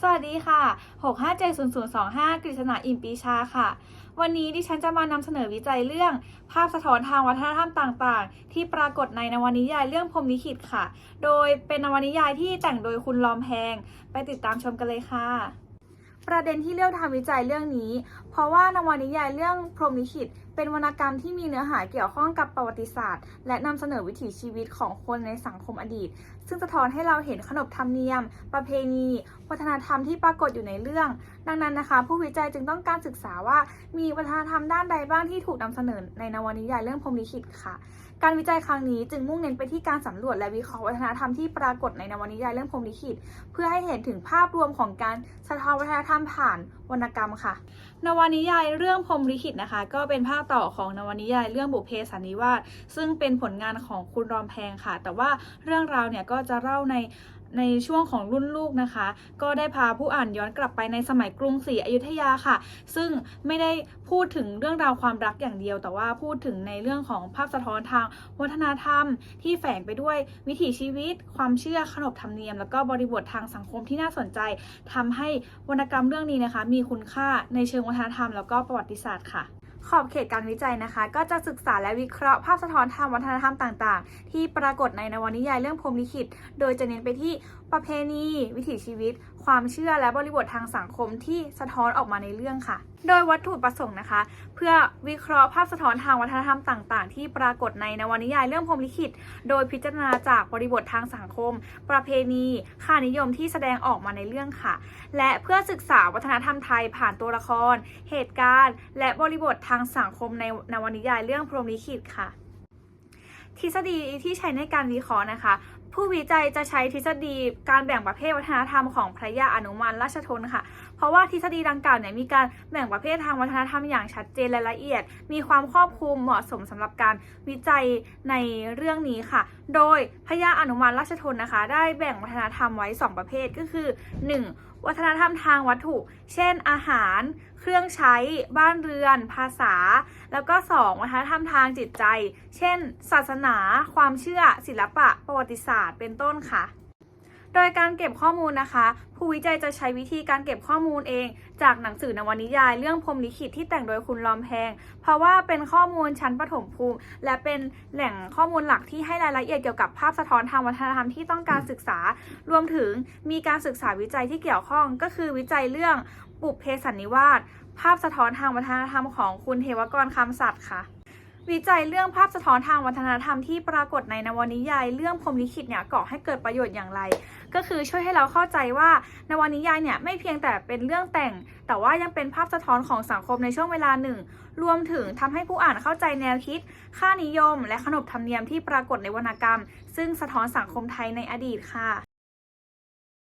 สวัสดีค่ะ 6570025 กฤษณาอิมปีชาค่ะ วันนี้ดิฉันจะมานำเสนอวิจัยเรื่อง ภาพสะท้อนทางวัฒนธรรมต่างๆ ที่ปรากฏในนวนิยายเรื่องพรหมลิขิตค่ะ โดยเป็นนวนิยายที่แต่งโดยคุณลอมแพง ไปติดตามชมกันเลยค่ะ ประเด็นที่เลือกทำวิจัยเรื่องนี้ เพราะว่านวนิยายเรื่องพรหมลิขิต เป็นวรรณกรรมที่มีเนื้อหาเกี่ยวข้องกับประวัติศาสตร์ และนำเสนอวิถีชีวิตของคนในสังคมอดีต ซึ่งสะท้อนให้เราเห็นขนบธรรมเนียม ประเพณี วัฒนธรรมที่ปรากฏอยู่ในเรื่อง ดังนั้นนะคะ ผู้วิจัยจึงต้องการศึกษาว่ามีวัฒนธรรมด้านใดบ้างที่ถูกนำเสนอในนวนิยายเรื่องพรมลิขิตค่ะ การวิจัยครั้งนี้จึงมุ่งเน้นไปที่การสำรวจและวิเคราะห์วัฒนธรรมที่ปรากฏในนวนิยายเรื่องพรมลิขิต เพื่อให้เห็นถึงภาพรวมของการสะท้อนวัฒนธรรมผ่านวรรณกรรมค่ะ นวนิยายเรื่องพรมลิขิตนะคะ ก็เป็นภาคต่อของนวนิยายเรื่องบุเพสันนิวาสซึ่งเป็นผลงานของคุณรอมแพงค่ะ แต่ว่าเรื่องราวเนี่ยก็จะเล่าใน ในช่วงของรุ่นลูกนะคะ ก็ได้พาผู้อ่านย้อนกลับไปในสมัยกรุงศรีอยุธยาค่ะ ซึ่งไม่ได้พูดถึงเรื่องราวความรักอย่างเดียว แต่ว่าพูดถึงในเรื่องของภาพสะท้อนทางวัฒนธรรม ที่แฝงไปด้วยวิถีชีวิต ความเชื่อขนบธรรมเนียม แล้วก็บริบททางสังคมที่น่าสนใจทำให้วรรณกรรมเรื่องนี้นะคะ มีคุณค่าในเชิงวัฒนธรรม แล้วก็ประวัติศาสตร์ค่ะ ขอบเขตการวิจัยนะคะ ก็จะศึกษาและวิเคราะห์ภาพสะท้อนทางวัฒนธรรมต่าง ๆ ที่ปรากฏในนวนิยายเรื่องพรมลิขิต โดยจะเน้นไปที่ประเพณี วิถีชีวิต ความเชื่อและบริบททางสังคมที่สะท้อนออกมาในเรื่องค่ะ โดยวัตถุประสงค์นะคะ เพื่อวิเคราะห์ภาพสะท้อนทางวัฒนธรรมต่าง ๆ ที่ปรากฏในนวนิยายเรื่องพรมลิขิต โดยพิจารณาจากบริบททางสังคม ประเพณี ค่านิยมที่แสดงออกมาในเรื่องค่ะ และเพื่อศึกษาวัฒนธรรมไทยผ่านตัวละคร เหตุการณ์ และบริบททางสังคมในนวนิยายเรื่องพรมลิขิตค่ะทฤษฎีที่ใช้ในการวิเคราะห์นะคะ ผู้วิจัยจะใช้ทฤษฎีการแบ่งประเภทวัฒนธรรมของพระยาอนุมานราชทนค่ะ เพราะว่าทฤษฎีดังกล่าวเนี่ยมีการแบ่งประเภททางวัฒนธรรมอย่างชัดเจนและละเอียด มีความครอบคลุมเหมาะสมสำหรับการวิจัยในเรื่องนี้ค่ะ โดยพระยาอนุมานราชทนนะคะ ได้แบ่งวัฒนธรรมไว้ 2 ประเภทก็คือ 1. วัฒนธรรมทางวัตถุ เช่น อาหาร เครื่องใช้ บ้านเรือน ภาษา แล้วก็ 2. วัฒนธรรมทางจิตใจ เช่น ศาสนา ความเชื่อ ศิลปะ ประวัติศาสตร์เป็นต้นค่ะ โดยการเก็บข้อมูลนะคะ ผู้วิจัยจะใช้วิธีการเก็บข้อมูลเอง จากหนังสือนวนิยาย เรื่องพรมลิขิตที่แต่งโดยคุณลอมแพง เพราะว่าเป็นข้อมูลชั้นประถมภูมิ และเป็นแหล่งข้อมูลหลักที่ให้รายละเอียดเกี่ยวกับภาพสะท้อนทางวัฒนธรรมที่ต้องการศึกษา รวมถึงมีการศึกษาวิจัยที่เกี่ยวข้องก็คือวิจัยเรื่องบุพเพสันนิวาสภาพสะท้อนทางวัฒนธรรมของคุณเทวกรคำสัตย์ค่ะ วิจัยเรื่องภาพสะท้อนทางวัฒนธรรมที่ปรากฏในนวนิยาย เรื่องพรมลิขิตเนี่ยก่อให้เกิดประโยชน์อย่างไร ก็คือช่วยให้เราเข้าใจว่านวนิยายเนี่ยไม่เพียงแต่เป็นเรื่องแต่ง แต่ว่ายังเป็นภาพสะท้อนของสังคมในช่วงเวลาหนึ่ง รวมถึงทำให้ผู้อ่านเข้าใจแนวคิด ค่านิยม และขนบธรรมเนียมที่ปรากฏในวรรณกรรม ซึ่งสะท้อนสังคมไทยในอดีตค่ะ